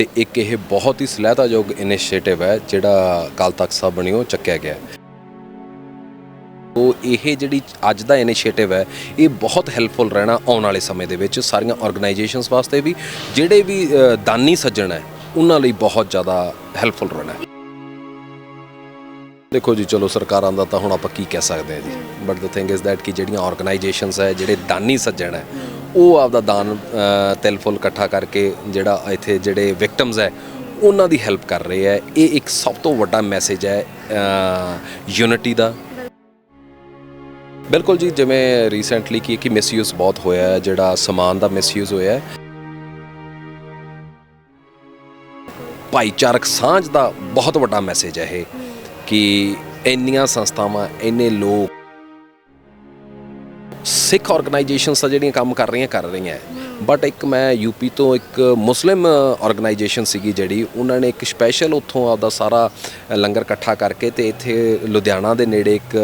ਤੇ ਇੱਕ ਇਹ ਬਹੁਤ ਹੀ ਸਲਾਹਤਾਯੋਗ ਇਨੀਸ਼ੀਏਟਿਵ ਹੈ, ਜਿਹੜਾ ਕਾਲ ਤਖਤ ਸਾਹਿਬ ਬਣਿਓ ਚੱਕਿਆ ਗਿਆ ਹੈ। ਉਹ ਇਹ ਜਿਹੜੀ ਅੱਜ ਦਾ ਇਨੀਸ਼ੀਏਟਿਵ ਹੈ, ਇਹ ਬਹੁਤ ਹੈਲਪਫੁਲ ਰਹਿਣਾ ਆਉਣ ਵਾਲੇ ਸਮੇਂ ਦੇ ਵਿੱਚ ਸਾਰੀਆਂ ਆਰਗੇਨਾਈਜੇਸ਼ਨਸ ਵਾਸਤੇ ਵੀ, ਜਿਹੜੇ ਵੀ ਦਾਨੀ ਸੱਜਣ ਹੈ, ਉਹਨਾਂ ਲਈ ਬਹੁਤ ਜ਼ਿਆਦਾ ਹੈਲਪਫੁਲ ਰਹਿਣਾ ਹੈ ਦੇਖੋ ਜੀ ਚਲੋ ਸਰਕਾਰਾਂ ਦਾ ਤਾਂ ਹੁਣ ਆਪਾਂ ਕੀ ਕਹਿ ਸਕਦੇ ਹਾਂ ਜੀ। But the thing is that ਕਿ ਜਿਹੜੀਆਂ ਆਰਗੇਨਾਈਜੇਸ਼ਨਸ ਹੈ ਜਿਹੜੇ ਦਾਨੀ ਸੱਜਣ ਹੈ ਉਹ ਆਪਦਾ ਦਾਨ ਤਿਲ ਫੁੱਲ ਇਕੱਠਾ ਕਰਕੇ ਜਿਹੜਾ ਇੱਥੇ ਜਿਹੜੇ ਵਿਕਟਮਸ ਹੈ ਉਹਨਾਂ ਦੀ ਹੈਲਪ ਕਰ ਰਹੇ ਹੈ। ਇਹ ਇੱਕ ਸਭ ਤੋਂ ਵੱਡਾ ਮੈਸੇਜ ਹੈ ਯੂਨਿਟੀ ਦਾ। ਬਿਲਕੁਲ ਜੀ ਜਿਵੇਂ ਰੀਸੈਂਟਲੀ ਕੀ ਕਿ ਮਿਸਯੂਜ਼ ਬਹੁਤ ਹੋਇਆ ਹੈ ਜਿਹੜਾ ਸਮਾਨ ਦਾ ਮਿਸਯੂਜ਼ ਹੋਇਆ ਹੈ। ਭਾਈਚਾਰਕ ਸਾਂਝ ਦਾ ਬਹੁਤ ਵੱਡਾ ਮੈਸੇਜ ਹੈ ਇਹ। ਕਿ ਇੰਨੀਆਂ ਸੰਸਥਾਵਾਂ ਇੰਨੇ ਲੋਕ ਸਿੱਖ ਆਰਗੇਨਾਈਜੇਸ਼ਨਸ ਆ ਜਿਹੜੀਆਂ ਕੰਮ ਕਰ ਰਹੀਆਂ ਕਰ ਰਹੀਆਂ ਬਟ ਇੱਕ ਮੈਂ ਯੂਪੀ ਤੋਂ ਇੱਕ ਮੁਸਲਿਮ ਆਰਗੇਨਾਈਜੇਸ਼ਨ ਸੀਗੀ ਜਿਹੜੀ, ਉਹਨਾਂ ਨੇ ਇੱਕ ਸਪੈਸ਼ਲ ਉੱਥੋਂ ਆਪਦਾ ਸਾਰਾ ਲੰਗਰ ਇਕੱਠਾ ਕਰਕੇ ਤੇ ਇੱਥੇ ਲੁਧਿਆਣਾ ਦੇ ਨੇੜੇ ਇੱਕ,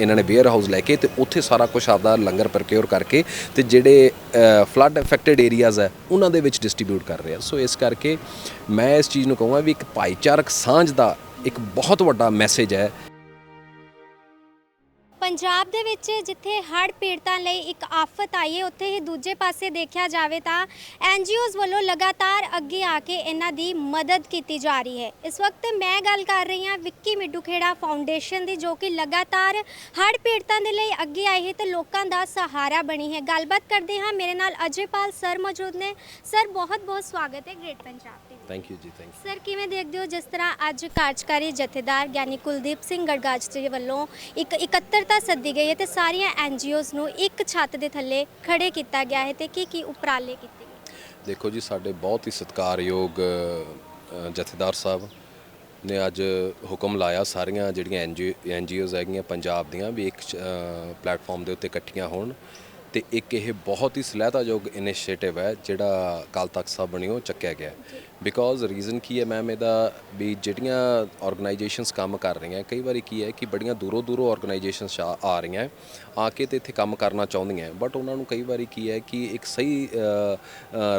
ਇਹਨਾਂ ਨੇ ਵੇਅਰ ਹਾਊਸ ਲੈ ਕੇ ਤੇ ਉੱਥੇ ਸਾਰਾ ਕੁਝ ਆਪਦਾ ਲੰਗਰ ਪ੍ਰਕਿਓਰ ਕਰਕੇ ਤੇ ਜਿਹੜੇ ਫਲੱਡ ਅਫੈਕਟਡ ਏਰੀਆਜ਼ ਹੈ, ਉਹਨਾਂ ਦੇ ਵਿੱਚ ਡਿਸਟ੍ਰੀਬਿਊਟ ਕਰ ਰਹੇ। ਆ ਸੋ ਇਸ ਕਰਕੇ ਮੈਂ ਇਸ ਚੀਜ਼ ਨੂੰ ਕਹੂੰਗਾ ਵੀ ਇੱਕ ਭਾਈਚਾਰਕ ਸਾਂਝ ਦਾ ਇੱਕ ਬਹੁਤ ਵੱਡਾ ਮੈਸੇਜ ਹੈ। ਪੰਜਾਬ ਦੇ ਵਿੱਚ ਜਿੱਥੇ ਹੜ੍ਹ ਪੀੜਤਾਂ ਲਈ ਇੱਕ ਆਫਤ ਆਈ ਹੈ, ਉੱਥੇ ਹੀ ਦੂਜੇ ਪਾਸੇ ਦੇਖਿਆ ਜਾਵੇ ਤਾਂ ਐਨਜੀਓਜ਼ ਵੱਲੋਂ ਲਗਾਤਾਰ ਅੱਗੇ ਆ ਕੇ ਇਹਨਾਂ ਦੀ ਮਦਦ ਕੀਤੀ ਜਾ ਰਹੀ ਹੈ। ਇਸ ਵਕਤ ਮੈਂ ਗੱਲ ਕਰ ਰਹੀ ਹਾਂ ਵਿੱਕੀ ਮਿੱਡੂ ਖੇੜਾ ਫਾਊਂਡੇਸ਼ਨ ਦੀ, ਜੋ ਕਿ ਲਗਾਤਾਰ ਹੜ੍ਹ ਪੀੜਤਾਂ ਦੇ ਲਈ ਅੱਗੇ ਆਈ ਹੈ ਤੇ ਲੋਕਾਂ ਦਾ ਸਹਾਰਾ ਬਣੀ ਹੈ। ਗੱਲਬਾਤ ਕਰਦੇ ਹਾਂ। ਮੇਰੇ ਨਾਲ ਅਜੇਪਾਲ ਸਰ ਮੌਜੂਦ ਨੇ। ਸਰ ਬਹੁਤ ਬਹੁਤ ਸਵਾਗਤ ਹੈ ਗ੍ਰੇਟ ਪੰਜਾਬ। ਥੈਂਕ ਯੂ ਜੀ ਥੈਂਕ ਸਰ ਕਿਵੇਂ ਦੇਖਦੇ ਹੋ ਜਿਸ ਤਰ੍ਹਾਂ ਅੱਜ ਕਾਰਜਕਾਰੀ ਜਥੇਦਾਰ ਗਿਆਨੀ ਕੁਲਦੀਪ ਸਿੰਘ ਗੜਗਾਜ ਜੀ ਵੱਲੋਂ ਇੱਕ ਇਕੱਤਰਤਾ ਸੱਦੀ ਗਈ ਹੈ ਤੇ ਸਾਰੀਆਂ ਐਨਜੀਓਜ਼ ਨੂੰ ਇੱਕ ਛੱਤ ਦੇ ਥੱਲੇ ਖੜੇ ਕੀਤਾ ਗਿਆ ਹੈ ਤੇ ਕੀ ਕੀ ਉਪਰਾਲੇ ਕੀਤੇ ਗਏ? ਦੇਖੋ ਜੀ ਸਾਡੇ ਬਹੁਤ ਹੀ ਸਤਿਕਾਰਯੋਗ ਜਥੇਦਾਰ ਸਾਹਿਬ ਨੇ ਅੱਜ ਹੁਕਮ ਲਾਇਆ ਸਾਰੀਆਂ ਜਿਹੜੀਆਂ ਐਨਜੀਓਜ਼ ਹੈਗੀਆਂ ਪੰਜਾਬ ਦੀਆਂ ਵੀ ਇੱਕ ਪਲੇਟਫਾਰਮ ਦੇ ਉੱਤੇ ਇਕੱਠੀਆਂ ਹੋਣ ਤੇ ਇੱਕ ਇਹ ਬਹੁਤ ਹੀ ਸਲਾਹਤਾਯੋਗ ਇਨੀਸ਼ੀਏਟਿਵ ਹੈ ਜਿਹੜਾ ਕਾਲ ਤਖਤ ਸਾਹਿਬ ਬਣਿਓ ਚੱਕਿਆ ਗਿਆ ਬਿਕੋਜ਼ ਰੀਜ਼ਨ ਕੀ ਹੈ ਮੈਮ ਇਹਦਾ ਵੀ ਜਿਹੜੀਆਂ ਆਰਗੇਨਾਈਜੇਸ਼ਨਸ ਕੰਮ ਕਰ ਰਹੀਆਂ, ਕਈ ਵਾਰੀ ਕੀ ਹੈ ਕਿ ਬੜੀਆਂ ਦੂਰੋਂ ਦੂਰੋਂ ਆਰਗੇਨਾਈਜੇਸ਼ਨਸ ਆ ਰਹੀਆਂ, ਆ ਕੇ ਤੇ ਇੱਥੇ ਕੰਮ ਕਰਨਾ ਚਾਹੁੰਦੀਆਂ। ਬਟ ਉਹਨਾਂ ਨੂੰ ਕਈ ਵਾਰੀ ਕੀ ਹੈ ਕਿ ਇੱਕ ਸਹੀ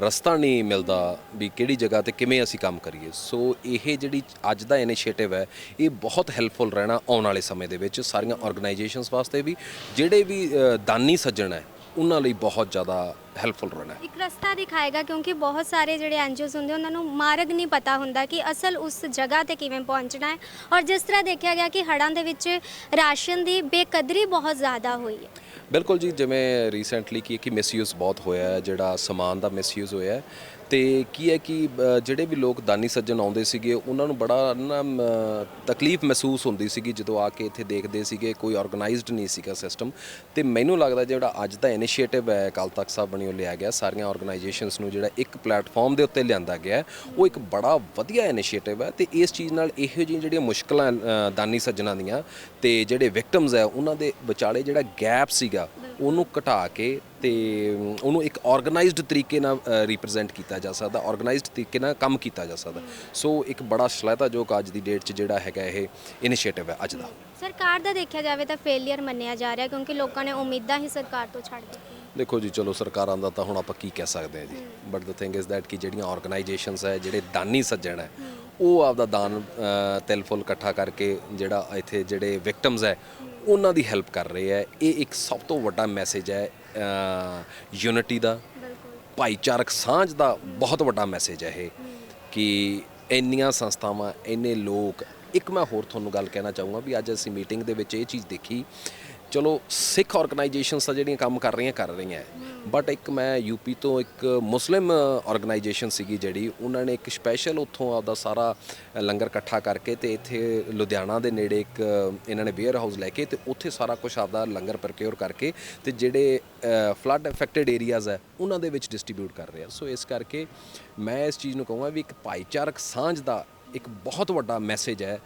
ਰਸਤਾ ਨਹੀਂ ਮਿਲਦਾ ਵੀ ਕਿਹੜੀ ਜਗ੍ਹਾ ਤੇ ਕਿਵੇਂ ਅਸੀਂ ਕੰਮ ਕਰੀਏ। ਸੋ ਇਹ ਜਿਹੜੀ ਅੱਜ ਦਾ ਇਨੀਸ਼ੀਏਟਿਵ ਹੈ, ਇਹ ਬਹੁਤ ਹੈਲਪਫੁਲ ਰਹਿਣਾ ਆਉਣ ਵਾਲੇ ਸਮੇਂ ਦੇ ਵਿੱਚ ਸਾਰੀਆਂ ਆਰਗੇਨਾਈਜੇਸ਼ਨਸ ਵਾਸਤੇ ਵੀ। ਜਿਹੜੇ ਵੀ ਦਾਨੀ ਸੱਜਣ ਹੈ ਉਹਨਾਂ ਲਈ ਬਹੁਤ ਜ਼ਿਆਦਾ ਹੈਲਪਫੁਲ ਰਹਿਣਾ ਹੈ। ਇੱਕ ਰਸਤਾ ਦਿਖਾਏਗਾ ਕਿਉਂਕਿ ਬਹੁਤ ਸਾਰੇ ਜਿਹੜੇ ਐਨਜੀਓਜ਼ ਹੁੰਦੇ ਉਹਨਾਂ ਨੂੰ ਮਾਰਗ ਨਹੀਂ ਪਤਾ ਹੁੰਦਾ ਕਿ ਅਸਲ ਉਸ ਜਗ੍ਹਾ ਤੇ ਕਿਵੇਂ ਪਹੁੰਚਣਾ ਹੈ ਔਰ ਜਿਸ ਤਰ੍ਹਾਂ ਦੇਖਿਆ ਗਿਆ ਕਿ ਹੜ੍ਹਾਂ ਦੇ ਵਿੱਚ ਰਾਸ਼ਨ ਦੀ ਬੇਕਦਰੀ ਬਹੁਤ ਜ਼ਿਆਦਾ ਹੋਈ ਹੈ ਬਿਲਕੁਲ ਜੀ, ਜਿਵੇਂ ਰੀਸੈਂਟਲੀ ਕੀ ਕਿ ਮਿਸਯੂਜ਼ ਬਹੁਤ ਹੋਇਆ ਹੈ, ਜਿਹੜਾ ਸਮਾਨ ਦਾ ਮਿਸਯੂਜ਼ ਹੋਇਆ ਹੈ। ਤੇ ਕੀ ਹੈ ਕਿ ਜਿਹੜੇ ਵੀ ਲੋਕ ਦਾਨੀ ਸੱਜਣ ਆਉਂਦੇ ਸੀਗੇ, ਉਹਨਾਂ ਨੂੰ ਬੜਾ ਨਾ ਤਕਲੀਫ ਮਹਿਸੂਸ ਹੁੰਦੀ ਸੀਗੀ ਜਦੋਂ ਆ ਕੇ ਇੱਥੇ ਦੇਖਦੇ ਸੀਗੇ, ਕੋਈ ਆਰਗੇਨਾਈਜ਼ਡ ਨਹੀਂ ਸੀਗਾ ਸਿਸਟਮ ਤੇ ਮੈਨੂੰ ਲੱਗਦਾ ਜਿਹੜਾ ਅੱਜ ਦਾ ਇਨੀਸ਼ੀਏਟਿਵ ਹੈ, ਅਕਾਲ ਤਖ਼ਤ ਸਾਹਿਬ ਬਣਿਓ ਲਿਆ ਗਿਆ। ਸਾਰੀਆਂ ਆਰਗੇਨਾਈਜੇਸ਼ਨਸ ਨੂੰ ਜਿਹੜਾ ਇੱਕ ਪਲੇਟਫਾਰਮ ਦੇ ਉੱਤੇ ਲਿਆਂਦਾ ਗਿਆ ਉਹ ਇੱਕ ਬੜਾ ਵਧੀਆ ਇਨੀਸ਼ੀਏਟਿਵ ਹੈ ਤੇ ਇਸ ਚੀਜ਼ ਨਾਲ ਇਹੋ ਜਿਹੀਆਂ ਜਿਹੜੀਆਂ ਮੁਸ਼ਕਲਾਂ ਦਾਨੀ ਸੱਜਣਾਂ ਦੀਆਂ ਤੇ ਜਿਹੜੇ ਵਿਕਟਮਸ ਹੈ, ਉਹਨਾਂ ਦੇ ਵਿਚਾਲੇ ਜਿਹੜਾ ਗੈਪ ਸੀ ਸੀਗਾ ਉਹਨੂੰ ਘਟਾ ਕੇ ਤੇ ਉਹਨੂੰ ਇੱਕ ਆਰਗੇਨਾਈਜ਼ਡ ਤਰੀਕੇ ਨਾਲ ਰਿਪਰੈਜ਼ੈਂਟ ਕੀਤਾ ਜਾ ਸਕਦਾ ਆਰਗੇਨਾਈਜ਼ਡ ਤਰੀਕੇ ਨਾਲ ਕੰਮ ਕੀਤਾ ਜਾ ਸਕਦਾ। ਸੋ ਇੱਕ ਬੜਾ ਸ਼ਲਾਘਾਯੋਗ ਅੱਜ ਦੀ ਡੇਟ 'ਚ ਜਿਹੜਾ ਹੈਗਾ ਇਹ ਇਨੀਸ਼ੀਏਟਿਵ ਹੈ ਅੱਜ ਦਾ। ਸਰਕਾਰ ਦਾ ਦੇਖਿਆ ਜਾਵੇ ਤਾਂ ਫੇਲਿਅਰ ਮੰਨਿਆ ਜਾ ਰਿਹਾ ਕਿਉਂਕਿ ਲੋਕਾਂ ਨੇ ਉਮੀਦਾਂ ਹੀ ਸਰਕਾਰ ਤੋਂ ਛੱਡ ਦਿੱਤੀਆਂ। ਦੇਖੋ ਜੀ ਚਲੋ ਸਰਕਾਰਾਂ ਦਾ ਤਾਂ ਹੁਣ ਆਪਾਂ ਕੀ ਕਹਿ ਸਕਦੇ ਹਾਂ ਜੀ। But the thing is that ਕਿ ਜਿਹੜੀਆਂ ਆਰਗੇਨਾਈਜੇਸ਼ਨਸ ਹੈ ਜਿਹੜੇ ਦਾਨੀ ਸੱਜਣ ਹੈ ਉਹ ਆਪਦਾ ਦਾਨ ਤਿਲ ਫੁੱਲ ਇਕੱਠਾ ਕਰਕੇ ਜਿਹੜਾ ਇੱਥੇ ਜਿਹੜੇ ਵਿਕਟਮਸ ਹੈ ਉਹਨਾਂ ਦੀ ਹੈਲਪ ਕਰ ਰਹੇ ਹੈ। ਇਹ ਇੱਕ ਸਭ ਤੋਂ ਵੱਡਾ ਮੈਸੇਜ ਹੈ ਯੂਨਿਟੀ ਦਾ। ਭਾਈਚਾਰਕ ਸਾਂਝ ਦਾ ਬਹੁਤ ਵੱਡਾ ਮੈਸੇਜ ਹੈ ਇਹ ਕਿ ਇੰਨੀਆਂ ਸੰਸਥਾਵਾਂ ਇੰਨੇ ਲੋਕ ਇੱਕ ਮੈਂ ਹੋਰ ਤੁਹਾਨੂੰ ਗੱਲ ਕਹਿਣਾ ਚਾਹੂੰਗਾ ਵੀ ਅੱਜ ਅਸੀਂ ਮੀਟਿੰਗ ਦੇ ਵਿੱਚ ਇਹ ਚੀਜ਼ ਦੇਖੀ ਚਲੋ ਸਿੱਖ ਆਰਗੇਨਾਈਜੇਸ਼ਨਸ ਆ ਜਿਹੜੀਆਂ ਕੰਮ ਕਰ ਰਹੀਆਂ ਕਰ ਰਹੀਆਂ ਬਟ ਇੱਕ ਮੈਂ ਯੂਪੀ ਤੋਂ ਇੱਕ ਮੁਸਲਿਮ ਆਰਗੇਨਾਈਜੇਸ਼ਨ ਸੀਗੀ ਜਿਹੜੀ ਉਹਨਾਂ ਨੇ ਇੱਕ ਸਪੈਸ਼ਲ ਉੱਥੋਂ ਆਪਦਾ ਸਾਰਾ ਲੰਗਰ ਇਕੱਠਾ ਕਰਕੇ ਤੇ ਇੱਥੇ ਲੁਧਿਆਣਾ ਦੇ ਨੇੜੇ ਇੱਕ ਇਹਨਾਂ ਨੇ ਵੇਅਰ ਹਾਊਸ ਲੈ ਕੇ ਤੇ ਉੱਥੇ ਸਾਰਾ ਕੁਝ ਆਪਦਾ ਲੰਗਰ ਪ੍ਰੋਕਿਉਰ ਕਰਕੇ ਤੇ ਜਿਹੜੇ ਫਲੱਡ ਅਫੈਕਟਡ ਏਰੀਆਜ਼ ਹੈ ਉਹਨਾਂ ਦੇ ਵਿੱਚ ਡਿਸਟ੍ਰੀਬਿਊਟ ਕਰ ਰਹੇ। ਸੋ ਇਸ ਕਰਕੇ ਮੈਂ ਇਸ ਚੀਜ਼ ਨੂੰ ਕਹੂੰਗਾ ਵੀ ਇੱਕ ਭਾਈਚਾਰਕ ਸਾਂਝ ਦਾ ਇੱਕ ਬਹੁਤ ਵੱਡਾ ਮੈਸੇਜ ਹੈ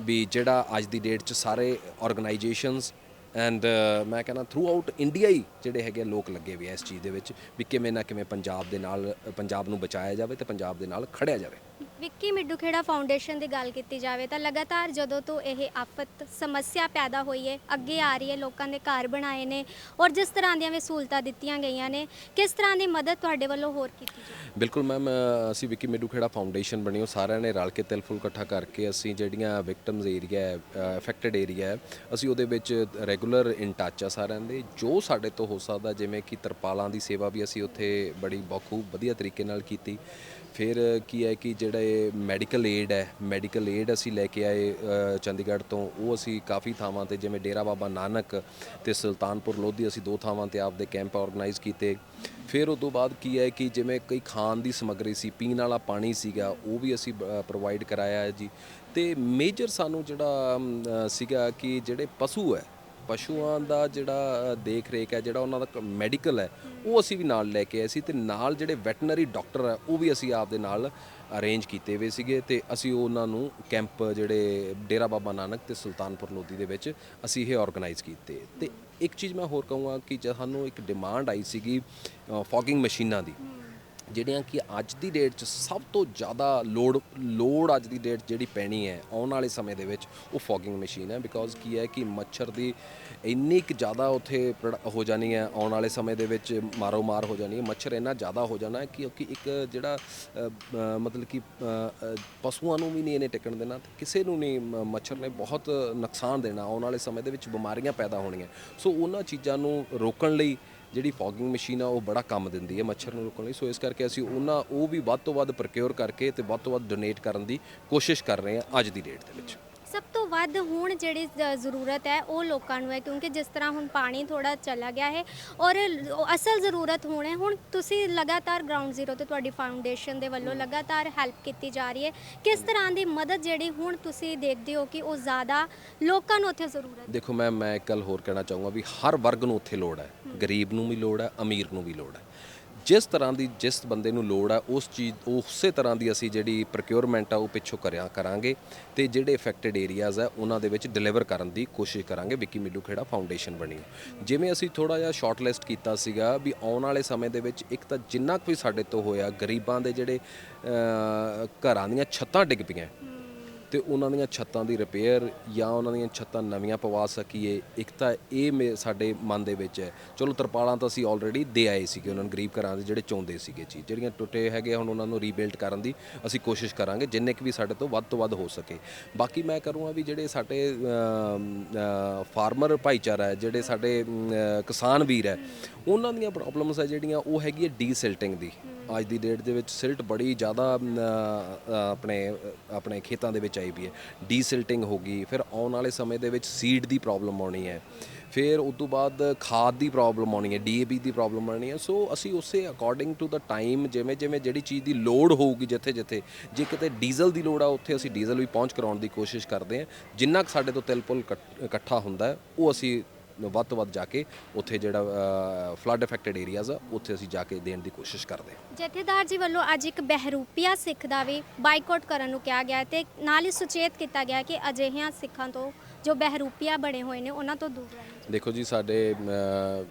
ਵੀ ਜਿਹੜਾ ਅੱਜ ਦੀ ਡੇਟ 'ਚ ਸਾਰੇ ਆਰਗੇਨਾਈਜੇਸ਼ਨਸ ਐਂਡ uh, ਮੈਂ ਕਹਿੰਦਾ ਥਰੂ ਆਊਟ ਇੰਡੀਆ ਹੀ ਜਿਹੜੇ ਹੈਗੇ ਆ ਲੋਕ ਲੱਗੇ ਹੋਏ ਆ ਇਸ ਚੀਜ਼ ਦੇ ਵਿੱਚ ਵੀ ਕਿਵੇਂ ਨਾ ਕਿਵੇਂ ਪੰਜਾਬ ਦੇ ਨਾਲ, ਪੰਜਾਬ ਨੂੰ ਬਚਾਇਆ ਜਾਵੇ ਤੇ ਪੰਜਾਬ ਦੇ ਨਾਲ ਖੜਿਆ ਜਾਵੇ। ਵਿੱਕੀ ਮਿੱਡੂਖੇੜਾ ਫਾਊਂਡੇਸ਼ਨ ਦੀ ਗੱਲ ਕੀਤੀ ਜਾਵੇ ਤਾਂ ਲਗਾਤਾਰ ਜਦੋਂ ਤੋਂ ਇਹ ਆਫਤ ਸਮੱਸਿਆ ਪੈਦਾ ਹੋਈ ਹੈ, ਅੱਗੇ ਆ ਰਹੀ ਹੈ, ਲੋਕਾਂ ਦੇ ਘਰ ਬਣਾਏ ਨੇ ਔਰ ਜਿਸ ਤਰ੍ਹਾਂ ਦੀਆਂ ਵੀ ਸਹੂਲਤਾਂ ਦਿੱਤੀਆਂ ਗਈਆਂ ਨੇ, ਕਿਸ ਤਰ੍ਹਾਂ ਦੀ ਮਦਦ ਤੁਹਾਡੇ ਵੱਲੋਂ ਹੋਰ ਕੀਤੀ ਜਾਵੇ? ਬਿਲਕੁਲ ਮੈਮ ਅਸੀਂ ਵਿੱਕੀ ਮਿੱਡੂ ਖੇੜਾ ਫਾਊਂਡੇਸ਼ਨ ਬਣੀ, ਉਹ ਸਾਰਿਆਂ ਨੇ ਰਲ ਕੇ ਤਿਲ ਫੁੱਲ ਇਕੱਠਾ ਕਰਕੇ ਅਸੀਂ ਜਿਹੜੀਆਂ ਵਿਕਟਮਸ ਏਰੀਆ ਹੈ ਅਫੈਕਟਡ ਏਰੀਆ ਹੈ, ਅਸੀਂ ਉਹਦੇ ਵਿੱਚ ਰੈਗੂਲਰ ਇਨ ਟੱਚ ਆ ਸਾਰਿਆਂ ਦੇ, ਜੋ ਸਾਡੇ ਤੋਂ ਹੋ ਸਕਦਾ ਜਿਵੇਂ ਕਿ ਤਰਪਾਲਾਂ ਦੀ ਸੇਵਾ ਵੀ ਅਸੀਂ ਉੱਥੇ ਬੜੀ ਬਖੂਬ ਵਧੀਆ ਤਰੀਕੇ ਨਾਲ ਕੀਤੀ। ਫਿਰ ਕੀ ਹੈ ਕਿ ਜਿਹੜਾ ਮੈਡੀਕਲ ਏਡ ਹੈ। ਮੈਡੀਕਲ ਏਡ ਅਸੀਂ ਲੈ ਕੇ ਆਏ ਚੰਡੀਗੜ੍ਹ ਤੋਂ। ਉਹ ਅਸੀਂ ਕਾਫੀ ਥਾਵਾਂ ਤੇ, ਜਿਵੇਂ ਡੇਰਾ ਬਾਬਾ ਨਾਨਕ ਤੇ ਸੁਲਤਾਨਪੁਰ ਲੋਧੀ ਅਸੀਂ ਦੋ ਥਾਵਾਂ ਤੇ ਆਪਦੇ ਕੈਂਪ ਆਰਗੇਨਾਈਜ਼ ਕੀਤੇ। ਫਿਰ ਉਸ ਤੋਂ ਬਾਅਦ ਕੀ ਹੈ ਕਿ ਜਿਵੇਂ ਕਈ ਖਾਣ ਦੀ ਸਮੱਗਰੀ ਸੀ, ਪੀਣ ਵਾਲਾ ਪਾਣੀ ਸੀਗਾ, ਉਹ ਵੀ ਅਸੀਂ ਪ੍ਰੋਵਾਈਡ ਕਰਾਇਆ ਹੈ ਜੀ। ਤੇ ਮੇਜਰ ਸਾਨੂੰ ਜਿਹੜਾ ਸੀਗਾ ਕਿ ਜਿਹੜੇ ਪਸ਼ੂ ਹੈ ਪਸ਼ੂਆਂ ਦਾ ਜਿਹੜਾ ਦੇਖ ਰੇਖ ਹੈ, ਜਿਹੜਾ ਉਹਨਾਂ ਦਾ ਮੈਡੀਕਲ ਹੈ, ਉਹ ਅਸੀਂ ਵੀ ਨਾਲ ਲੈ ਕੇ ਆਏ ਸੀ ਤੇ ਨਾਲ ਜਿਹੜੇ ਵੈਟਰਨਰੀ ਡਾਕਟਰ ਹੈ, ਉਹ ਵੀ ਅਸੀਂ ਆਪਦੇ ਨਾਲ ਅਰੇਂਜ ਕੀਤੇ ਹੋਏ ਸੀਗੇ ਤੇ ਅਸੀਂ ਉਹਨਾਂ ਨੂੰ ਕੈਂਪ ਜਿਹੜੇ ਡੇਰਾ ਬਾਬਾ ਨਾਨਕ ਤੇ ਸੁਲਤਾਨਪੁਰ ਲੋਧੀ ਦੇ ਵਿੱਚ ਅਸੀਂ ਇਹ ਆਰਗੇਨਾਈਜ਼ ਕੀਤੇ। ਤੇ ਇੱਕ ਚੀਜ਼ ਮੈਂ ਹੋਰ ਕਹੂੰਗਾ ਕਿ ਜਦ ਸਾਨੂੰ ਇੱਕ ਡਿਮਾਂਡ ਆਈ ਸੀਗੀ ਫੌਗਿੰਗ ਮਸ਼ੀਨਾਂ ਦੀ ਜਿਹੜੀਆਂ ਕਿ ਅੱਜ ਦੀ ਡੇਟ 'ਚ ਸਭ ਤੋਂ ਜ਼ਿਆਦਾ ਲੋਡ ਲੋਡ ਅੱਜ ਦੀ ਡੇਟ ਜਿਹੜੀ ਪੈਣੀ ਹੈ, ਆਉਣ ਵਾਲੇ ਸਮੇਂ ਦੇ ਵਿੱਚ ਉਹ ਫੋਗਿੰਗ ਮਸ਼ੀਨ ਹੈ। ਬਿਕੋਜ਼ ਕੀ ਹੈ ਕਿ ਮੱਛਰ ਦੀ ਇੰਨੀ ਕਿ ਜ਼ਿਆਦਾ ਉੱਥੇ ਪ੍ਰੋਡ- ਹੋ ਜਾਣੀ ਹੈ, ਆਉਣ ਵਾਲੇ ਸਮੇਂ ਦੇ ਵਿੱਚ ਮਾਰੋ ਮਾਰ ਹੋ ਜਾਣੀ ਹੈ। ਮੱਛਰ ਇੰਨਾ ਜ਼ਿਆਦਾ ਹੋ ਜਾਣਾ ਕਿਉਂਕਿ ਇੱਕ ਜਿਹੜਾ ਮਤਲਬ ਕਿ ਪਸ਼ੂਆਂ ਨੂੰ ਵੀ ਨਹੀਂ ਇਹਨੇ ਟਿਕਣ ਦੇਣਾ ਤੇ ਕਿਸੇ ਨੂੰ ਨਹੀਂ ਮ- ਮੱਛਰ ਨੇ ਬਹੁਤ ਨੁਕਸਾਨ ਦੇਣਾ। ਆਉਣ ਵਾਲੇ ਸਮੇਂ ਦੇ ਵਿੱਚ ਬਿਮਾਰੀਆਂ ਪੈਦਾ ਹੋਣੀਆਂ। ਸੋ ਉਹਨਾਂ ਚੀਜ਼ਾਂ ਨੂੰ ਰੋਕਣ ਲਈ ਜਿਹੜੀ ਫੌਗਿੰਗ ਮਸ਼ੀਨ ਆ ਉਹ ਬੜਾ ਕੰਮ ਦਿੰਦੀ ਹੈ ਮੱਛਰ ਨੂੰ ਰੋਕਣ ਲਈ। ਸੋ ਇਸ ਕਰਕੇ ਅਸੀਂ ਉਹਨਾਂ ਉਹ ਵੀ ਵੱਧ ਤੋਂ ਵੱਧ ਪ੍ਰੋਕਿਉਰ ਕਰਕੇ ਤੇ ਵੱਧ ਤੋਂ ਵੱਧ ਡੋਨੇਟ ਕਰਨ ਦੀ ਕੋਸ਼ਿਸ਼ ਕਰ ਰਹੇ ਹਾਂ ਅੱਜ ਦੀ ਡੇਟ ਦੇ ਵਿੱਚ। ਸਭ ਤੋਂ ਵੱਧ ਹੁਣ ਜਿਹੜੀ ਜ਼ਰੂਰਤ ਹੈ ਉਹ ਲੋਕਾਂ ਨੂੰ ਹੈ ਕਿਉਂਕਿ ਜਿਸ ਤਰ੍ਹਾਂ ਹੁਣ ਪਾਣੀ ਥੋੜਾ ਚਲਾ ਗਿਆ ਹੈ ਔਰ ਅਸਲ ਜ਼ਰੂਰਤ ਹੁਣ ਹੈ। ਹੁਣ ਤੁਸੀਂ ਲਗਾਤਾਰ ਗਰਾਊਂਡ ਜ਼ੀਰੋ ਤੇ ਤੁਹਾਡੀ ਫਾਊਂਡੇਸ਼ਨ ਦੇ ਵੱਲੋਂ ਲਗਾਤਾਰ ਹੈਲਪ ਕੀਤੀ ਜਾ ਰਹੀ ਹੈ। ਕਿਸ ਤਰ੍ਹਾਂ ਦੀ ਮਦਦ ਜਿਹੜੀ ਹੁਣ ਤੁਸੀਂ ਦੇਖਦੇ ਹੋ ਕਿ ਉਹ ਜ਼ਿਆਦਾ ਲੋਕਾਂ ਨੂੰ ਉੱਥੇ ਜ਼ਰੂਰਤ ਹੈ? ਦੇਖੋ ਮੈਂ ਮੈਂ ਇੱਕ ਗੱਲ ਹੋਰ ਕਹਿਣਾ ਚਾਹੂੰਗਾ ਵੀ ਹਰ ਵਰਗ ਨੂੰ ਉੱਥੇ ਲੋੜ ਹੈ। ਗਰੀਬ ਨੂੰ ਵੀ ਲੋੜ ਹੈ, ਅਮੀਰ ਨੂੰ ਵੀ ਲੋੜ ਹੈ। ਜਿਸ ਤਰ੍ਹਾਂ ਦੀ ਜਿਸ ਬੰਦੇ ਨੂੰ ਲੋੜ ਹੈ ਉਸ ਚੀਜ਼, ਉਸੇ ਤਰ੍ਹਾਂ ਦੀ ਅਸੀਂ ਜਿਹੜੀ ਪ੍ਰੋਕਿਉਰਮੈਂਟ ਆ, ਉਹ ਪਿੱਛੋਂ ਕਰਿਆ, ਕਰਾਂਗੇ ਤੇ ਜਿਹੜੇ ਇਫੈਕਟਡ ਏਰੀਆਜ਼ ਆ, ਉਹਨਾਂ ਦੇ ਵਿੱਚ ਡਿਲੀਵਰ ਕਰਨ ਦੀ ਕੋਸ਼ਿਸ਼ ਕਰਾਂਗੇ, ਵਿੱਕੀ ਮਿੱਡੂ ਖੇੜਾ ਫਾਊਂਡੇਸ਼ਨ ਬਣੀ ਜਿਵੇਂ ਅਸੀਂ ਥੋੜਾ ਜਿਹਾ ਸ਼ਾਰਟਲਿਸਟ ਕੀਤਾ ਸੀਗਾ ਵੀ ਆਉਣ ਵਾਲੇ ਸਮੇਂ ਦੇ ਵਿੱਚ ਇੱਕ ਤਾਂ ਜਿੰਨਾ ਕੁ ਵੀ ਸਾਡੇ ਤੋਂ ਹੋਇਆ, ਗਰੀਬਾਂ ਦੇ ਜਿਹੜੇ ਘਰਾਂ ਦੀਆਂ ਛੱਤਾਂ ਡਿੱਗ ਪਈਆਂ। ਤੇ ਉਹਨਾਂ ਦੀਆਂ ਛੱਤਾਂ ਦੀ ਰਿਪੇਅਰ ਜਾਂ ਉਹਨਾਂ ਦੀਆਂ ਛੱਤਾਂ ਨਵੀਆਂ ਪਵਾ ਸਕੀਏ। ਇੱਕ ਤਾਂ ਇਹ ਮੇ- ਸਾਡੇ ਮਨ ਦੇ ਵਿੱਚ ਹੈ। ਚਲੋ ਤਰਪਾਲਾਂ ਤਾਂ ਅਸੀਂ ਆਲਰੇਡੀ ਦੇ ਆਏ ਸੀਗੇ ਉਹਨਾਂ ਨੂੰ ਗਰੀਬ ਘਰਾਂ ਦੇ ਜਿਹੜੇ ਚਾਹੁੰਦੇ ਸੀਗੇ ਚੀਜ਼ ਜਿਹੜੀਆਂ ਟੁੱਟੇ ਹੈਗੇ ਹੁਣ ਉਹਨਾਂ ਨੂੰ ਰੀਬਿਲਡ ਕਰਨ ਦੀ ਅਸੀਂ ਕੋਸ਼ਿਸ਼ ਕਰਾਂਗੇ ਜਿੰਨੇ ਕੁ ਵੀ ਸਾਡੇ ਤੋਂ ਵੱਧ ਤੋਂ ਵੱਧ ਹੋ ਸਕੇ। ਬਾਕੀ ਮੈਂ ਕਰੂੰਗਾ ਵੀ ਜਿਹੜੇ ਸਾਡੇ ਫਾਰਮਰ ਭਾਈਚਾਰਾ ਹੈ ਜਿਹੜੇ ਸਾਡੇ ਅਮ, ਅ, ਕਿਸਾਨ ਵੀਰ ਹੈ ਉਹਨਾਂ ਦੀਆਂ ਪ੍ਰੋਬਲਮਸ ਹੈ ਜਿਹੜੀਆਂ ਉਹ ਹੈਗੀ ਹੈ ਡੀਸਿਲਟਿੰਗ ਦੀ। ਅੱਜ ਦੀ ਡੇਟ ਦੇ ਵਿੱਚ ਸਿਲਟ ਬੜੀ ਜ਼ਿਆਦਾ ਅਮ, ਅ, ਆਪਣੇ ਆਪਣੇ ਖੇਤਾਂ ਦੇ ਵਿੱਚ ਆਈ ਵੀ ਹੈ ਡੀਸਿਲਟਿੰਗ ਹੋ ਗਈ, ਫਿਰ ਆਉਣ ਵਾਲੇ ਸਮੇਂ ਦੇ ਵਿੱਚ ਸੀਡ ਦੀ ਪ੍ਰੋਬਲਮ ਆਉਣੀ ਹੈ, ਫਿਰ ਉਸ ਤੋਂ ਬਾਅਦ ਖਾਦ ਦੀ ਪ੍ਰੋਬਲਮ ਆਉਣੀ ਹੈ ਡੀਏਪੀ ਦੀ ਪ੍ਰੋਬਲਮ ਆਉਣੀ ਹੈ ਸੋ ਅਸੀਂ ਉਸੇ ਅਕੋਰਡਿੰਗ ਟੂ ਦਾ ਟਾਈਮ ਜਿਵੇਂ ਜਿਵੇਂ ਜਿਹੜੀ ਚੀਜ਼ ਦੀ ਲੋੜ ਹੋਊਗੀ ਜਿੱਥੇ ਜਿੱਥੇ, ਜੇ ਕਿਤੇ ਡੀਜ਼ਲ ਦੀ ਲੋੜ ਆ, ਉੱਥੇ ਅਸੀਂ ਡੀਜ਼ਲ ਵੀ ਪਹੁੰਚ ਕਰਾਉਣ ਦੀ ਕੋਸ਼ਿਸ਼ ਕਰਦੇ ਹਾਂ, ਜਿੰਨਾ ਕੁ ਸਾਡੇ ਤੋਂ ਤਿਲ ਪੁਲ ਇਕੱਠ- ਇਕੱਠਾ ਹੁੰਦਾ ਉਹ ਅਸੀਂ ਵੱਧ ਤੋਂ ਵੱਧ ਜਾ ਕੇ ਉੱਥੇ ਜਿਹੜਾ ਫਲੱਡ ਅਫੈਕਟਡ ਏਰੀਆਜ਼ ਆ ਉੱਥੇ ਅਸੀਂ ਜਾ ਕੇ ਦੇਣ ਦੀ ਕੋਸ਼ਿਸ਼ ਕਰਦੇ ਹਾਂ। ਜਥੇਦਾਰ ਜੀ ਵੱਲੋਂ ਅੱਜ ਇੱਕ ਬਹਿਰੂਪੀਆ ਸਿੱਖ ਦਾ ਵੀ ਬਾਈਕਾਟ ਕਰਨ ਨੂੰ ਕਿਹਾ ਗਿਆ ਤੇ ਨਾਲ ਹੀ ਸੁਚੇਤ ਕੀਤਾ ਗਿਆ ਕਿ ਅਜਿਹੀਆਂ ਸਿੱਖਾਂ ਤੋਂ ਜੋ ਬਹਿਰੂਪੀਆ ਬਣੇ ਹੋਏ ਨੇ ਉਹਨਾਂ ਤੋਂ ਦੂਰ ਰਹਿਣ ਦੇਖੋ ਜੀ ਸਾਡੇ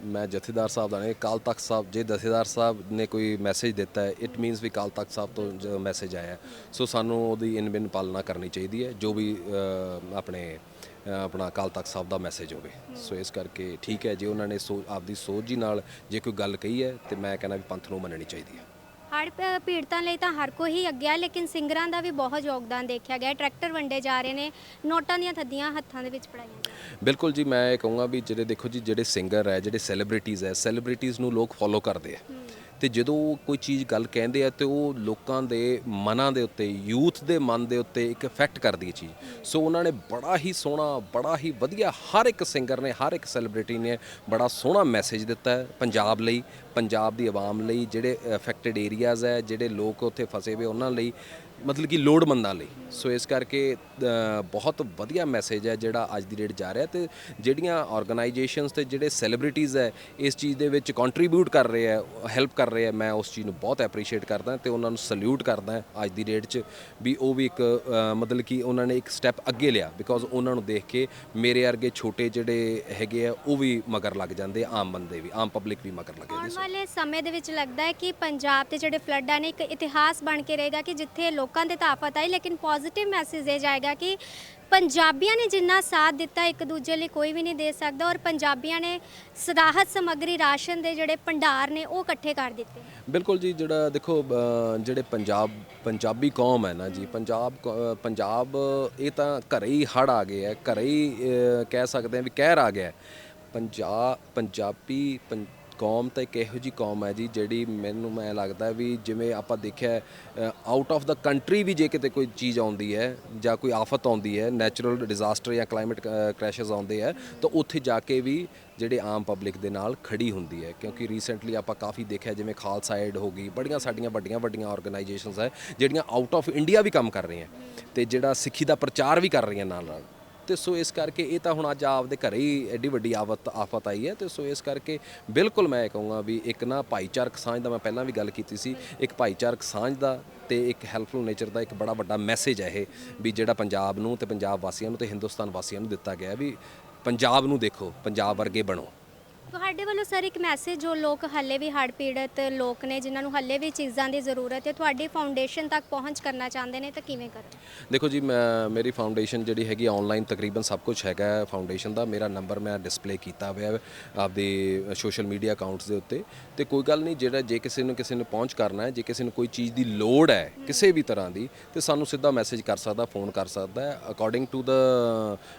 ਮੈਂ ਜਥੇਦਾਰ ਸਾਹਿਬ ਦਾ ਨੇ ਕਾਲ ਤਖਤ ਸਾਹਿਬ ਜੇ ਜਥੇਦਾਰ ਸਾਹਿਬ ਨੇ ਕੋਈ ਮੈਸੇਜ ਦਿੱਤਾ ਹੈ ਇਟ ਮੀਨਸ ਵੀ ਕਾਲ ਤਖਤ ਸਾਹਿਬ ਤੋਂ ਜੋ ਮੈਸੇਜ ਆਇਆ ਸੋ ਸਾਨੂੰ ਉਹਦੀ ਇਨ ਬਿਨ ਪਾਲਣਾ ਕਰਨੀ ਚਾਹੀਦੀ ਹੈ ਜੋ ਵੀ ਆਪਣੇ ਆਪਣਾ ਕਾਲ ਤਖਤ ਸਾਹਿਬ ਦਾ ਮੈਸੇਜ ਹੋਵੇ। ਸੋ ਇਸ ਕਰਕੇ ਠੀਕ ਹੈ ਜੇ ਉਹਨਾਂ ਨੇ ਸੋ ਆਪਦੀ ਸੋਚ ਜੀ ਨਾਲ ਜੇ ਕੋਈ ਗੱਲ ਕਹੀ ਹੈ ਤੇ ਮੈਂ ਕਹਿੰਦਾ ਵੀ ਪੰਥ ਨੂੰ ਮੰਨਣੀ ਚਾਹੀਦੀ ਹੈ। ਹੜ੍ਹ ਪੀੜਤਾਂ ਲਈ ਤਾਂ ਹਰ ਕੋਈ ਹੀ ਅੱਗੇ ਆ ਲੇਕਿਨ ਸਿੰਗਰਾਂ ਦਾ ਵੀ ਬਹੁਤ ਯੋਗਦਾਨ ਦੇਖਿਆ ਗਿਆ। ਟਰੈਕਟਰ ਵੰਡੇ ਜਾ ਰਹੇ ਨੇ ਨੋਟਾਂ ਦੀਆਂ ਥੱਦੀਆਂ ਹੱਥਾਂ ਦੇ ਵਿੱਚ ਪੜਾਈਆਂ ਜਾ ਬਿਲਕੁਲ ਜੀ ਮੈਂ ਇਹ ਕਹੂੰਗਾ ਵੀ ਜਿਹੜੇ ਦੇਖੋ ਜੀ ਜਿਹੜੇ ਸਿੰਗਰ ਹੈ ਜਿਹੜੇ ਸੈਲੀਬ੍ਰਿਟੀਜ਼ ਹੈ ਸੈਲੀਬ੍ਰਿਟੀਜ਼ ਨੂੰ ਲੋਕ ਫੋਲੋ ਕਰਦੇ ਆ ਤੇ ਜਦੋਂ ਕੋਈ ਚੀਜ਼ ਗੱਲ ਕਹਿੰਦੇ ਆ ਤੇ ਉਹ ਲੋਕਾਂ ਦੇ ਮਨਾਂ ਦੇ ਉੱਤੇ, ਯੂਥ ਦੇ ਮਨ ਦੇ ਉੱਤੇ ਇੱਕ ਇਫੈਕਟ ਕਰਦੀ ਹੈ ਚੀਜ਼। ਸੋ ਉਹਨਾਂ ਨੇ ਬੜਾ ਹੀ ਸੋਹਣਾ, ਬੜਾ ਹੀ ਵਧੀਆ ਹਰ ਇੱਕ ਸਿੰਗਰ ਨੇ, ਹਰ ਇੱਕ ਸੈਲੀਬ੍ਰਿਟੀ ਨੇ ਬੜਾ ਸੋਹਣਾ ਮੈਸੇਜ ਦਿੱਤਾ ਹੈ ਪੰਜਾਬ ਲਈ, ਪੰਜਾਬ ਦੀ ਆਵਾਮ ਲਈ, ਜਿਹੜੇ ਅਫੈਕਟਡ ਏਰੀਆਜ਼ ਹੈ, ਜਿਹੜੇ ਲੋਕ ਉੱਥੇ ਫਸੇ ਹੋਏ ਉਹਨਾਂ ਲਈ। ਮਤਲਬ ਕਿ ਲੋੜਮੰਦਾਂ ਲਈ। ਸੋ ਇਸ ਕਰਕੇ ਬਹੁਤ ਵਧੀਆ ਮੈਸੇਜ ਹੈ ਜਿਹੜਾ ਅੱਜ ਦੀ ਡੇਟ ਜਾ ਰਿਹਾ ਤੇ ਜਿਹੜੀਆਂ ਆਰਗੇਨਾਈਜੇਸ਼ਨਸ ਤੇ ਜਿਹੜੇ ਸੈਲੀਬ੍ਰਿਟੀਜ਼ ਹੈ ਇਸ ਚੀਜ਼ ਦੇ ਵਿੱਚ ਕੰਟਰੀਬਿਊਟ ਕਰ ਰਹੇ ਹੈ ਹੈਲਪ ਕਰ ਰਹੇ ਹੈ ਮੈਂ ਉਸ ਚੀਜ਼ ਨੂੰ ਬਹੁਤ ਐਪਰੀਸ਼ੀਏਟ ਕਰਦਾ ਤੇ ਉਹਨਾਂ ਨੂੰ ਸਲੂਟ ਕਰਦਾ ਅੱਜ ਦੀ ਡੇਟ 'ਚ ਵੀ ਉਹ ਵੀ ਇੱਕ ਮਤਲਬ ਕਿ ਉਹਨਾਂ ਨੇ ਇੱਕ ਸਟੈਪ ਅੱਗੇ ਲਿਆ ਬਿਕੋਜ਼ ਉਹਨਾਂ ਨੂੰ ਦੇਖ ਕੇ ਮੇਰੇ ਵਰਗੇ ਛੋਟੇ ਜਿਹੜੇ ਹੈਗੇ ਆ ਉਹ ਵੀ ਮਗਰ ਲੱਗ ਜਾਂਦੇ ਆਮ ਬੰਦੇ ਵੀ ਆਮ ਪਬਲਿਕ ਵੀ ਮਗਰ ਲੱਗ ਜਾਂਦੀ ਆਉਣ ਵਾਲੇ ਸਮੇਂ ਦੇ ਵਿੱਚ ਲੱਗਦਾ ਹੈ ਕਿ ਪੰਜਾਬ ਦੇ ਜਿਹੜੇ ਫਲੱਡਾਂ ਨੇ ਇੱਕ ਇਤਿਹਾਸ ਬਣ ਕੇ ਰਹੇਗਾ ਕਿ ਜਿੱਥੇ ਲੋਕਾਂ ਲੋਕਾਂ ਦੇ ਤਾਂ ਆਫਤ ਆਈ ਲੇਕਿਨ ਪੋਜ਼ਿਟਿਵ ਮੈਸੇਜ ਇਹ ਜਾਏਗਾ ਕਿ ਪੰਜਾਬੀਆਂ ਨੇ ਜਿੰਨਾ ਸਾਥ ਦਿੱਤਾ, ਇੱਕ ਦੂਜੇ ਲਈ ਕੋਈ ਵੀ ਨਹੀਂ ਦੇ ਸਕਦਾ ਔਰ ਪੰਜਾਬੀਆਂ ਨੇ ਸਦਾਹਤ ਸਮੱਗਰੀ ਰਾਸ਼ਨ ਦੇ ਜਿਹੜੇ ਭੰਡਾਰ ਨੇ ਉਹ ਇਕੱਠੇ ਕਰ ਦਿੱਤੇ। ਬਿਲਕੁਲ ਜੀ, ਜਿਹੜਾ ਦੇਖੋ ਜਿਹੜੇ ਪੰਜਾਬ, ਪੰਜਾਬੀ ਕੌਮ ਹੈ ਨਾ ਜੀ, ਪੰਜਾਬ ਪੰਜਾਬ, ਇਹ ਤਾਂ ਘਰੇ ਹੀ ਹੜ ਆ ਗਏ ਹੈ, ਘਰੇ ਹੀ ਕਹਿ ਸਕਦੇ ਹਾਂ ਵੀ ਕਹਿਰ ਆ ਗਿਆ ਪੰਜਾਬ ਪੰਜਾਬੀ ਕੌਮ ਤਾਂ ਇੱਕ ਇਹੋ ਜੀ ਕੌਮ ਹੈ ਜੀ, ਜਿਹੜੀ ਮੈਨੂੰ, ਮੈਂ ਲੱਗਦਾ ਵੀ ਜਿਵੇਂ ਆਪਾਂ ਦੇਖਿਆ ਆਊਟ ਆਫ ਦਾ ਕੰਟਰੀ ਵੀ ਜੇ ਕਿਤੇ ਕੋਈ ਚੀਜ਼ ਆਉਂਦੀ ਹੈ ਜਾਂ ਕੋਈ ਆਫਤ ਆਉਂਦੀ ਹੈ ਨੈਚੁਰਲ ਡਿਜ਼ਾਸਟਰ ਜਾਂ ਕਲਾਈਮੇਟ ਕ੍ਰੈਸ਼ਸ ਆਉਂਦੇ ਹੈ, ਤਾਂ ਉੱਥੇ ਜਾ ਕੇ ਵੀ ਜਿਹੜੇ ਆਮ ਪਬਲਿਕ ਦੇ ਨਾਲ ਖੜੀ ਹੁੰਦੀ ਹੈ। ਕਿਉਂਕਿ ਰੀਸੈਂਟਲੀ ਆਪਾਂ ਕਾਫੀ ਦੇਖਿਆ, ਜਿਵੇਂ ਖਾਲਸਾ ਏਡ ਹੋ ਗਈ, ਬੜੀਆਂ ਸਾਡੀਆਂ ਵੱਡੀਆਂ ਵੱਡੀਆਂ ਆਰਗੇਨਾਈਜੇਸ਼ਨਸ ਹੈ, ਜਿਹੜੀਆਂ ਆਊਟ ਆਫ ਇੰਡੀਆ ਵੀ ਕੰਮ ਕਰ ਰਹੀਆਂ, ਤੇ ਜਿਹੜਾ ਸਿੱਖੀ ਦਾ ਪ੍ਰਚਾਰ ਵੀ ਕਰ ਰਹੀਆਂ ਨਾਲ ਨਾਲ ਤੇ ਸੋ ਇਸ ਕਰਕੇ ਇਹ ਤਾਂ ਹੁਣ ਅੱਜ ਆਪਦੇ ਘਰੇ ਹੀ ਐਡੀ ਵੱਡੀ ਆਫਤ ਆਫਤ ਆਈ ਹੈ ਤੇ ਸੋ ਇਸ ਕਰਕੇ ਬਿਲਕੁਲ ਮੈਂ ਇਹ ਕਹੂੰਗਾ ਵੀ ਇੱਕ ਨਾ ਭਾਈਚਾਰਕ ਸਾਂਝ ਦਾ ਮੈਂ ਪਹਿਲਾਂ ਵੀ ਗੱਲ ਕੀਤੀ ਸੀ, ਇੱਕ ਭਾਈਚਾਰਕ ਸਾਂਝ ਦਾ ਤੇ ਇੱਕ ਹੈਲਪਫੁਲ ਨੇਚਰ ਦਾ ਇੱਕ ਬੜਾ ਵੱਡਾ ਮੈਸੇਜ ਹੈ ਇਹ ਵੀ ਜਿਹੜਾ ਪੰਜਾਬ ਨੂੰ ਤੇ ਪੰਜਾਬ ਵਾਸੀਆਂ ਨੂੰ ਤੇ ਹਿੰਦੁਸਤਾਨ ਵਾਸੀਆਂ ਨੂੰ ਦਿੱਤਾ ਗਿਆ ਵੀ ਪੰਜਾਬ ਨੂੰ ਦੇਖੋ, ਪੰਜਾਬ ਵਰਗੇ ਬਣੋ। ਤੁਹਾਡੇ ਵੱਲੋਂ ਸਰ ਇੱਕ ਮੈਸੇਜ ਜੋ ਲੋਕ ਹੱਲੇ ਵੀ ਹੜ੍ਹ ਪੀੜਤ ਲੋਕ ਨੇ, ਜਿਨ੍ਹਾਂ ਨੂੰ ਹੱਲੇ ਵੀ ਚੀਜ਼ਾਂ ਦੀ ਜ਼ਰੂਰਤ ਹੈ, ਤੁਹਾਡੀ ਫਾਊਂਡੇਸ਼ਨ ਤੱਕ ਪਹੁੰਚ ਕਰਨਾ ਚਾਹੁੰਦੇ ਨੇ ਤਾਂ ਕਿਵੇਂ ਕਰਨ? ਦੇਖੋ ਜੀ, ਮੈਂ, ਮੇਰੀ ਫਾਊਂਡੇਸ਼ਨ ਜਿਹੜੀ ਹੈਗੀ ਆਨਲਾਈਨ ਤਕਰੀਬਨ ਸਭ ਕੁਝ ਹੈਗਾ ਫਾਊਂਡੇਸ਼ਨ ਦਾ। ਮੇਰਾ ਨੰਬਰ ਮੈਂ ਡਿਸਪਲੇ ਕੀਤਾ ਹੋਇਆ ਆਪਦੇ ਸੋਸ਼ਲ ਮੀਡੀਆ ਅਕਾਊਂਟਸ ਦੇ ਉੱਤੇ। ਤੇ ਕੋਈ ਗੱਲ ਨਹੀਂ, ਜਿਹੜਾ ਜੇ ਕਿਸੇ ਨੂੰ ਕਿਸੇ ਨੂੰ ਪਹੁੰਚ ਕਰਨਾ ਹੈ, ਜੇ ਕਿਸੇ ਨੂੰ ਕੋਈ ਚੀਜ਼ ਦੀ ਲੋੜ ਹੈ, ਕਿਸੇ ਵੀ ਤਰ੍ਹਾਂ ਦੀ, ਤੇ ਸਾਨੂੰ ਸਿੱਧਾ ਮੈਸੇਜ ਕਰ ਸਕਦਾ ਫੋਨ ਕਰ ਸਕਦਾ ਹੈ। ਅਕੋਰਡਿੰਗ ਟੂ ਦਾ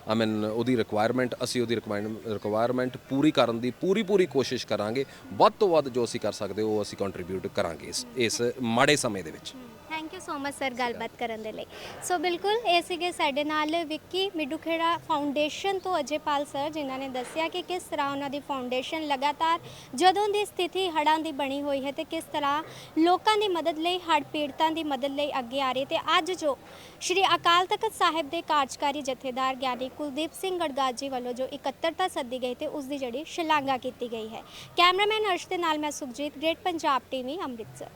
ਆਈ ਮੀਨ ਉਹਦੀ ਰਿਕੁਆਇਰਮੈਂਟ ਅਸੀਂ ਉਹਦੀ ਰਿਕੁਆਇਰਮੈਂਟ ਪੂਰੀ ਕਰਨ ਦੀ ਪੂਰੀ ਪੂਰੀ ਕੋਸ਼ਿਸ਼ ਕਰਾਂਗੇ। ਵੱਧ ਤੋਂ ਵੱਧ ਜੋ ਅਸੀਂ ਕਰ ਸਕਦੇ, ਉਹ ਅਸੀਂ ਕੰਟਰੀਬਿਊਟ ਕਰਾਂਗੇ ਇਸ ਇਸ ਮਾੜੇ ਸਮੇਂ ਦੇ ਵਿੱਚ। Thank you so much sir ਗੱਲਬਾਤ ਕਰਨ ਦੇ ਲਈ। ਸੋ ਬਿਲਕੁਲ, ਇਹ ਸੀਗੇ ਸਾਡੇ ਨਾਲ ਵਿੱਕੀ ਮਿੱਡੂਖੇੜਾ ਫਾਊਂਡੇਸ਼ਨ ਤੋਂ ਅਜੇਪਾਲ ਸਰ ਜਿਨ੍ਹਾਂ ਨੇ ਦੱਸਿਆ ਕਿ ਕਿਸ ਤਰ੍ਹਾਂ ਉਹਨਾਂ ਦੀ ਫਾਊਂਡੇਸ਼ਨ ਲਗਾਤਾਰ, ਜਦੋਂ ਦੀ ਸਥਿਤੀ ਹੜ੍ਹਾਂ ਦੀ ਬਣੀ ਹੋਈ ਹੈ ਤੇ ਕਿਸ ਤਰ੍ਹਾਂ ਲੋਕਾਂ ਦੀ ਮਦਦ ਲਈ, ਹੜ੍ਹ ਪੀੜਤਾਂ ਦੀ ਮਦਦ ਲਈ ਅੱਗੇ ਆ ਰਹੀ ਤੇ ਅੱਜ ਜੋ ਸ਼੍ਰੀ ਅਕਾਲ ਤਖਤ ਸਾਹਿਬ ਦੇ ਕਾਰਜਕਾਰੀ ਜਥੇਦਾਰ ਗਿਆਨੀ ਕੁਲਦੀਪ ਸਿੰਘ ਗੜਗਾਜ ਜੀ ਵੱਲੋਂ ਜੋ ਇਕੱਤਰਤਾ ਸੱਦੀ ਗਈ ਤੇ ਉਸ ਦੀ ਜਿਹੜੀ ਸ਼ਲਾਘਾ ਕੀਤੀ ਗਈ ਹੈ। ਕੈਮਰਾਮੈਨ ਅਰਸ਼ ਦੇ ਨਾਲ ਮੈਂ ਸੁਖਜੀਤ, ਗ੍ਰੇਟ ਪੰਜਾਬ ਟੀਵੀ, ਅੰਮ੍ਰਿਤਸਰ।